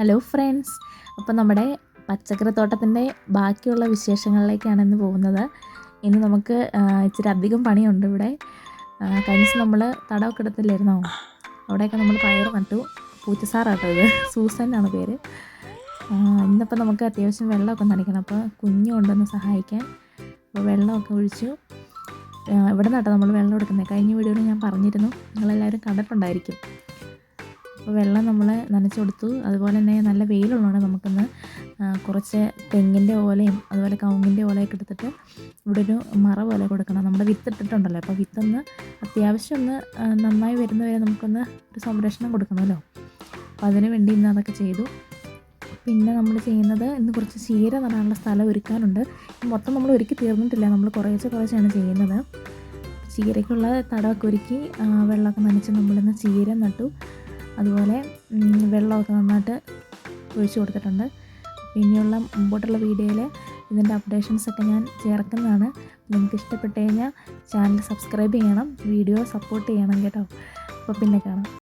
Hello friends അപ്പോൾ നമ്മുടെ പച്ചക്കറി തോട്ടത്തിന്റെ ബാക്കിയുള്ള വിശേഷങ്ങളിലേക്കാണ് ഇന്ന് പോകുന്നത്. ഇനി നമുക്ക് ഇച്ചിരി അധികം പണിയുണ്ട് ഇവിടെ. കഴിഞ്ഞ നമ്മൾ തടമൊക്കെ എടുത്തില്ലായിരുന്നോ? അവിടെയൊക്കെ നമ്മൾ പയർ നട്ടു. പൂച്ചസാറാട്ടോ ഇത്. ആണ് പേര്. ഇന്നിപ്പോൾ നമുക്ക് അത്യാവശ്യം വെള്ളമൊക്കെ നനയ്ക്കണം. അപ്പോൾ കുഞ്ഞു കൊണ്ടൊന്ന് സഹായിക്കാൻ അപ്പോൾ വെള്ളമൊക്കെ ഒഴിച്ചു. ഇവിടെ നട്ടോ നമ്മൾ വെള്ളം എടുക്കുന്നത്. കഴിഞ്ഞ വീഡിയോയിൽ ഞാൻ പറഞ്ഞിരുന്നു. നിങ്ങളെല്ലാവരും കണ്ടിട്ടുണ്ടായിരിക്കും. അപ്പോൾ വെള്ളം നമ്മൾ നനച്ചു കൊടുത്തു. അതുപോലെ തന്നെ നല്ല വെയിലുള്ളതുകൊണ്ട് നമുക്കൊന്ന്. കുറച്ച് തെങ്ങിന്റെ ഓലയും അതുപോലെ കവുങ്ങിന്റെ ഓലയൊക്കെ എടുത്തിട്ട് ഇവിടെ ഒരു മറ പോലെ കൊടുക്കണം. നമ്മുടെ വിത്ത് ഇട്ടിട്ടുണ്ടല്ലോ അപ്പോൾ വിത്തൊന്ന് അത്യാവശ്യം ഒന്ന് നന്നായി വരുന്നവരെ നമുക്കൊന്ന് ഒരു സംരക്ഷണം കൊടുക്കണമല്ലോ. അപ്പോൾ അതിന് വേണ്ടി ഇന്ന് അതൊക്കെ ചെയ്തു. പിന്നെ നമ്മൾ ചെയ്യുന്നത് ഇന്ന് കുറച്ച് ചീര നടാനുള്ള സ്ഥലം ഒരുക്കാനുണ്ട്. മൊത്തം നമ്മൾ ഒരുക്കി തീർന്നിട്ടില്ല. നമ്മൾ കുറേശ്ശെ കുറേശ്ശെയാണ് ചെയ്യുന്നത്. ചീരയ്ക്കുള്ള തടമൊക്കെ ഒരുക്കി വെള്ളമൊക്കെ നനച്ച് നമ്മളിന്ന് ചീര നട്ടു. അതുപോലെ വെള്ളമൊക്കെ നന്നായിട്ട് ഒഴിച്ചു കൊടുത്തിട്ടുണ്ട്. പിന്നെയുള്ള മുമ്പോട്ടുള്ള വീഡിയോയിൽ ഇതിന്റെ അപ്ഡേഷൻസൊക്കെ ഞാൻ ചേർക്കുന്നതാണ്. നിങ്ങൾക്ക് ഇഷ്ടപ്പെട്ട് കഴിഞ്ഞാൽ ചാനൽ സബ്സ്ക്രൈബ് ചെയ്യണം വീഡിയോ സപ്പോർട്ട് ചെയ്യണം കേട്ടോ. അപ്പോൾ പിന്നെ കാണാം.